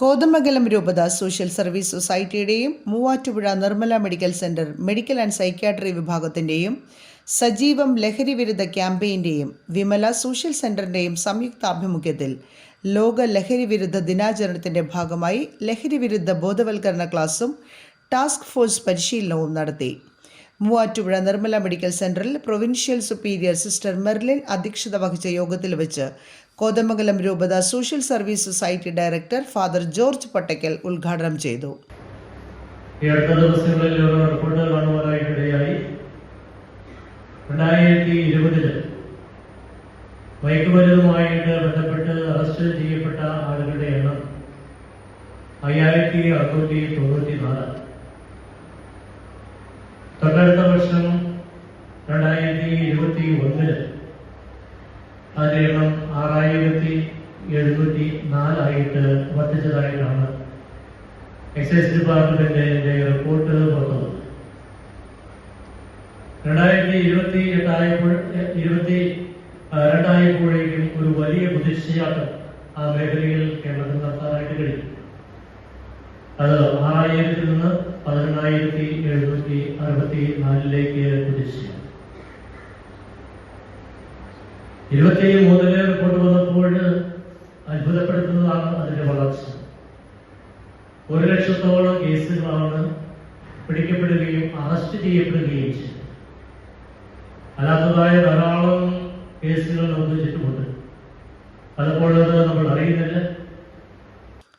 കോതമംഗലം രൂപത social service സൊസൈറ്റിയുടെയും Muvattupuzha Nirmala medical centre medical and psychiatry വിഭാഗത്തിന്റെയും Sajeevam ലഹരി വിരുദ്ധ ക്യാമ്പയിന്റെയും വിമല സോഷ്യൽ സെന്ററിന്റെയും സംയുക്താഭിമുഖ്യത്തിൽ ലോക ലഹരി വിരുദ്ധ ദിനാചരണത്തിന്റെ ഭാഗമായി ലഹരി വിരുദ്ധ ബോധവൽക്കരണ ക്ലാസും ടാസ്ക് ഫോഴ്സ് പരിശീലനവും നടത്തി. മൂവാറ്റുപുഴ നിർമ്മല മെഡിക്കൽ സെന്ററിൽ പ്രൊവിൻഷ്യൽ സുപ്പീരിയർ സിസ്റ്റർ മെർലിൻ അധ്യക്ഷത വഹിച്ച യോഗത്തിൽ വെച്ച് കോതമംഗലം രൂപത social service society director father George Pattackal ഉദ്ഘാടനം ചെയ്തു. രണ്ടായിരത്തി ബന്ധപ്പെട്ട് അറസ്റ്റ് ചെയ്യപ്പെട്ട ആളുകളുടെ എണ്ണം അയ്യായിരത്തി അറുന്നൂറ്റി തൊണ്ണൂറ്റി നാല് തൊട്ടടുത്ത വർഷം രണ്ടായിരത്തി ഇരുപത്തി ഒന്നിൽ അതിന്റെ എണ്ണം ആറായിരത്തി എഴുന്നൂറ്റി നാലായിട്ട് വർദ്ധിച്ചതായിട്ടാണ് എക്സൈസ് ഡിപ്പാർട്ട്മെന്റിന്റെ റിപ്പോർട്ട് പുറത്തത് രണ്ടായിരത്തി ഇരുപത്തി എട്ടായപ്പോൾ ഇരുപത്തി രണ്ടായപ്പോഴേക്കും ഒരു വലിയ കുതിച്ചുചാട്ടം ആ മേഖലയിൽ കേരളത്തിൽ നടത്താനായിട്ട് കഴിയും അത് ആറായിരത്തിൽ നിന്ന് പതിനെണ്ണായിരത്തി എഴുന്നൂറ്റി അറുപത്തി നാലിലേക്ക് കുതിച്ചു ഇരുപത്തി മുതലേ റിപ്പോർട്ട് വന്നപ്പോൾ അത്ഭുതപ്പെടുത്തുന്നതാണ് അതിന്റെ വളർച്ച. ഒരു ലക്ഷത്തോളം കേസുകളാണ് പിടിക്കപ്പെടുകയും അറസ്റ്റ് ചെയ്യപ്പെടുകയും ചെയ്തത്. അല്ലാത്തതായ ധാരാളം കേസുകൾ നമുക്ക് ചുറ്റുമുണ്ട് പലപ്പോഴത് നമ്മൾ അറിയുന്നില്ല.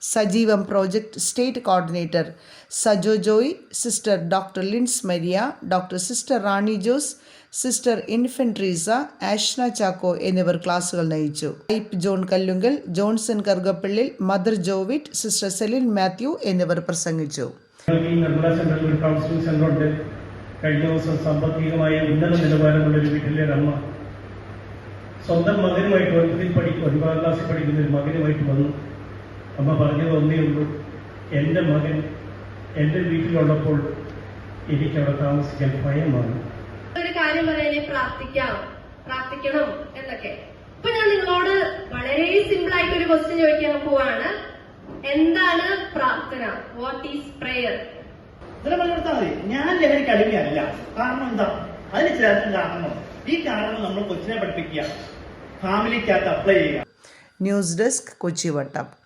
Sajeevam project state coordinator Sajo Joy sister doctor Lins Maria doctor sister Rani Jose sister ഇൻഫൻട്രീസ Ashna Chacko എന്നിവർ ക്ലാസുകൾ നയിച്ചു. Aipp John Kallungal Johnson Karukappallil mother Jovit sister Celine Mathew എന്നിവർ പ്രസംഗിച്ചു. കഴിഞ്ഞ ദിവസം സാമ്പത്തികമായ ഉന്നത നിലവാരമുള്ള ഒരു വീട്ടിലെ അമ്മ സ്വന്തം മകനുമായിട്ട് ഒൻപതിൽ പഠിക്കും ഒൻപതാം ക്ലാസ്സിൽ പഠിക്കുന്ന ഒരു മകനുമായിട്ട് വന്നു. അമ്മ പറഞ്ഞത് ഒന്നേ ഉള്ളൂ. എന്റെ മകൻ എന്റെ വീട്ടിലുള്ളപ്പോൾ എനിക്ക് അവിടെ താമസിക്കാൻ ഭയമാണ്. ഒരു കാര്യം പറയാനേ പ്രാർത്ഥിക്കാം. പ്രാർത്ഥിക്കണം എന്നൊക്കെ. ഇപ്പൊ ഞാൻ നിങ്ങളോട് വളരെ സിമ്പിൾ ആയിട്ട് ഒരു ക്വസ്റ്റ്യൻ ചോദിക്കാൻ പോവാണ്. എന്താണ് പ്രാർത്ഥന? വാട്ട് ഈസ് പ്രേയർ ഇതിനെ പറഞ്ഞെടുത്താൽ മതി. ഞാൻ ലഹരിക്ക് അടിമയല്ല കാരണം എന്താ? അതിന് ചില കാരണം ഈ കാരണം നമ്മൾ കൊച്ചിനെ പഠിപ്പിക്കുക. ഫാമിലിക്കകത്ത് അപ്ലൈ ചെയ്യുക. News desk Kochivattam